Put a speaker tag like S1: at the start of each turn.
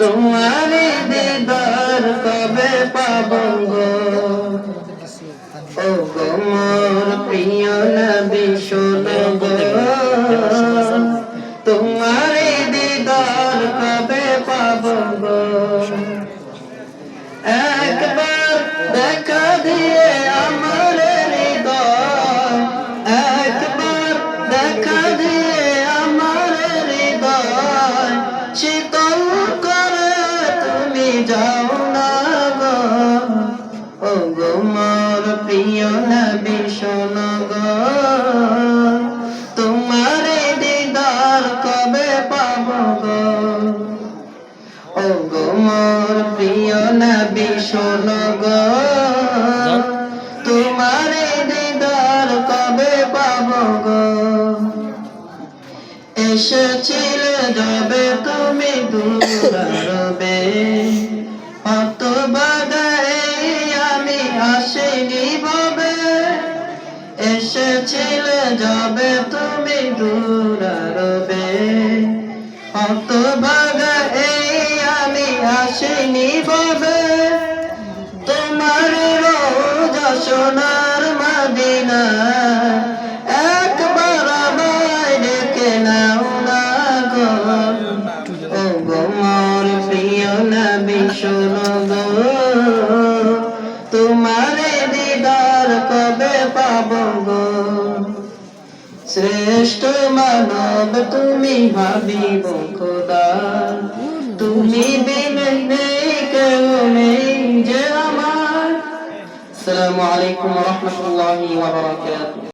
S1: তোমার দিদার কবে পাব প্রিয় নবী শোনো তোমার দিদার কবে পাব ও গো প্রিয় নবী, শোনো গো। তোমার দিদার কবে পাবো গো? ও প্রিয় নবী, শোনো গো। তোমার দিদার কবে পাবো গো? এসেছিল যাবে তুমি দূরারবে অত বাগায় এসেছিল যাবে তুমি দূরারবে অত বাগা এই আমি আসিনি ভাবে। তোমার রোজা সোনার মদিনা। একবার আমায় ডেকে নাও না গো। ও গো মোর প্রিয় নবী, শোনো গো। পাবো গো শ্রেষ্ঠ মানব তুমি হাবিব খোদা তুমি বিনে আসসালামু আলাইকুম ওয়া